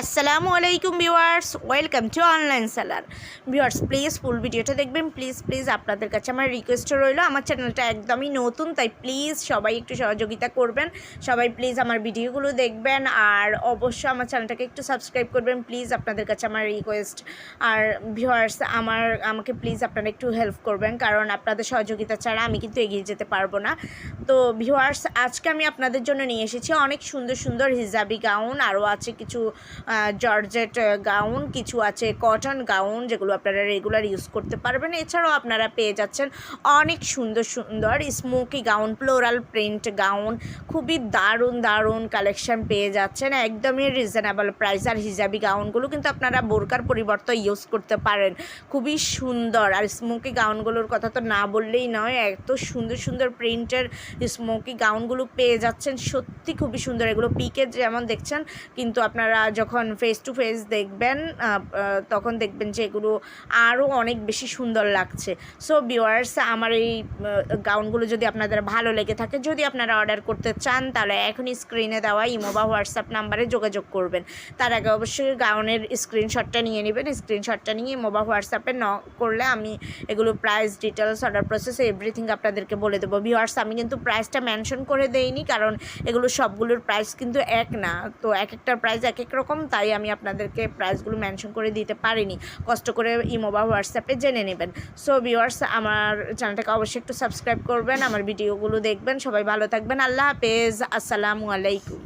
আসসালামু আলাইকুম viewers, welcome to online seller. Viewers please full ভিডিওটা দেখবেন প্লিজ প্লিজ আপনাদের কাছে আমার রিকোয়েস্ট রইল। আমার চ্যানেলটা একদমই নতুন, তাই প্লিজ সবাই একটু সহযোগিতা করবেন, সবাই প্লিজ আমার ভিডিওগুলো দেখবেন, আর অবশ্যই আমার চ্যানেলটাকে একটু সাবস্ক্রাইব করবেন প্লিজ আপনাদের কাছে আমার রিকোয়েস্ট আর ভিউয়ার্স, আমার, আমাকে প্লিজ আপনারা একটু হেল্প করবেন, কারণ আপনাদের সহযোগিতা ছাড়া আমি কিন্তু এগিয়ে যেতে পারব না। তো ভিউয়ার্স, আজকে আমি আপনাদের জন্য নিয়ে এসেছি অনেক সুন্দর সুন্দর হিজাবি গাউন আরও আছে কিছু জর্জেট গাউন কিছু আছে কটন গাউন যেগুলো আপনারা রেগুলার ইউজ করতে পারবেন। এছাড়াও আপনারা পেয়ে যাচ্ছেন অনেক সুন্দর সুন্দর smoky gown floral print gown খুবই দারুণ দারুণ কালেকশন পেয়ে যাচ্ছেন। একদমই রিজনেবল প্রাইস আর হিজাবি গাউনগুলো কিন্তু আপনারা বোরকার পরিবর্তে ইউজ করতে পারেন। খুবই সুন্দর। আর স্মোকি গাউনগুলোর কথা তো না বললেই নয়, এত সুন্দর সুন্দর প্রিন্টের স্মোকি গাউনগুলো পেয়ে যাচ্ছেন। সত্যি খুবই সুন্দর। এগুলো পিকে যেমন দেখছেন, কিন্তু আপনারা যখন ফেস টু ফেস দেখবেন তখন দেখবেন যে এগুলো আরও অনেক বেশি সুন্দর লাগছে। সো ভিউয়ার্স আমার এই গাউনগুলো যদি আপনাদের ভালো লেগে থাকে, যদি আপনারা অর্ডার করতে চান, তাহলে এখনই স্ক্রিনে দেওয়া ইমো বা হোয়াটসঅ্যাপ নাম্বারে যোগাযোগ করবেন। তার আগে অবশ্যই গাউনের স্ক্রিনশটটা নিয়ে নেবেন। স্ক্রিনশটটা নিয়ে ইমো বা হোয়াটসঅ্যাপে ন করলে আমি এগুলো price details order process everything আপনাদেরকে বলে দেবো। ভিওয়ার্স আমি কিন্তু প্রাইসটা মেনশন করে দেইনি, কারণ এগুলো সবগুলোর প্রাইস কিন্তু এক না। তো এক একটার প্রাইস এক এক রকম, তাই আমি আপনাদেরকে প্রাইসগুলো মেনশন করে দিতে পারিনি। কষ্ট করে ইমো বা হোয়াটসঅ্যাপে জেনে নেবেন। সো ভিওয়ার্স আমার চ্যানেলটাকে অবশ্যই একটু সাবস্ক্রাইব করবেন, আমার ভিডিওগুলো দেখবেন। সবাই ভালো থাকবেন। আল্লাহ হাফেজ। আসসালামু আলাইকুম।